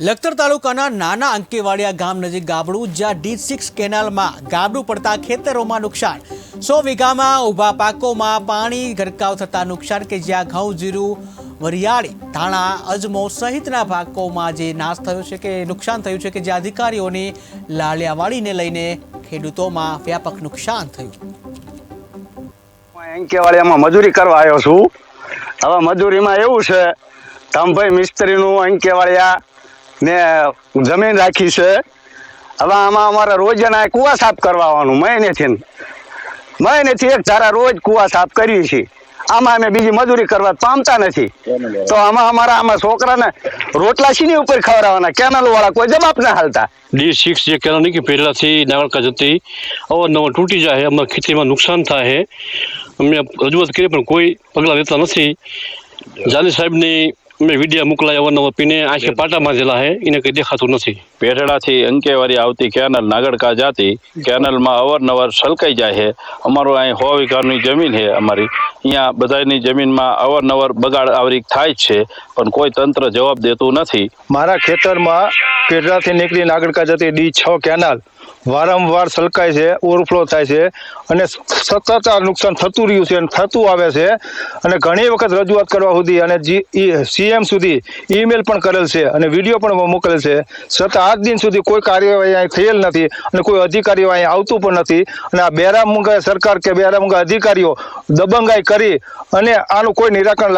લખતર તાલુકાના નાના અંકેવાડિયા ગામ નજીક ગાબડું, જ્યાં ડી સિક્સ કેનાલમાં ગાબડું પડતા ખેતરોમાં નુકસાન. સો વીઘામાં ઊભા પાકોમાં પાણી ગરકાવ થતા નુકસાન કે જ્યાં ઘઉં, જીરું, વરિયાળી, ધાણા, અજમો સહિતના પાકોમાં જે નાશ થયો છે કે નુકસાન થયું છે કે જે અધિકારીઓની લાલિયાવાડીને લઈને ખેડૂતોમાં વ્યાપક નુકસાન થયું. અંકેવાડિયામાં મજૂરી કરવા આવ્યો છું. હવે મજૂરીમાં એવું છે તમભાઈ મિસ્ત્રીનું અંકેવાડિયા ને જમીન રાખી છે. હવે આમાં અમારે રોજના કુવા સાફ કરવાનું મહિનેથી મહિનેથી એક ધારા રોજ કુવા સાફ કરીએ છીએ. આમાં અમે બીજી મજૂરી કરવા પામતા નથી. તો આમાં અમારા આમાં છોકરાને રોટલા શીની ઉપર ખવડાવવાના? કેનલ વાળા કોઈ જવાબ ના હાલતા. ડી સિક્સ જે કેનાલ કે પહેલાથી નાગરકા જતી અવારનવાર તૂટી જાય અમારા ખેતીમાં નુકસાન થાય છે. અમે રજૂઆત કરી, પણ કોઈ પગલાં લેતા નથી. જાની સાહેબની અમે વિડિયા મોકલાય અવારનવાર પીને આંખે પાટા માંધેલા હે એને કંઈ દેખાતું નથી. પેઢડાથી અંકેવારી આવતી કેનલ નાગડકા જાતી કેનલમાં અવારનવાર છલકાઈ જાય છે અમારો અહીં સો વીઘાની જમીન છે અમારી. અહીંયા બધાની જમીનમાં અવારનવાર બગાડ આવરી થાય જ છે પણ કોઈ તંત્ર જવાબ દેતું નથી. મારા ખેતરમાં પેઢાથી નીકળી આગળ જતી ડી છ કેનાલ વારંવાર છલકાય છે, ઓવરફ્લો થાય છે અને સતત આ નુકસાન થતું રહ્યું છે અને થતું આવે છે. અને ઘણી વખત રજૂઆત કરવા સુધી અને સીએમ સુધી ઈમેલ પણ કરેલ છે અને વીડિયો પણ મોકલેલ છે. છતાં આજ દિન સુધી કોઈ કાર્યવાહી અહીં થયેલ નથી અને કોઈ અધિકારીઓ અહીં આવતું પણ નથી. અને આ બેરામુંગા સરકાર કે બેરામુંગા અધિકારીઓ દબંગાઈ કરી અને આનું કોઈ નિરાકરણ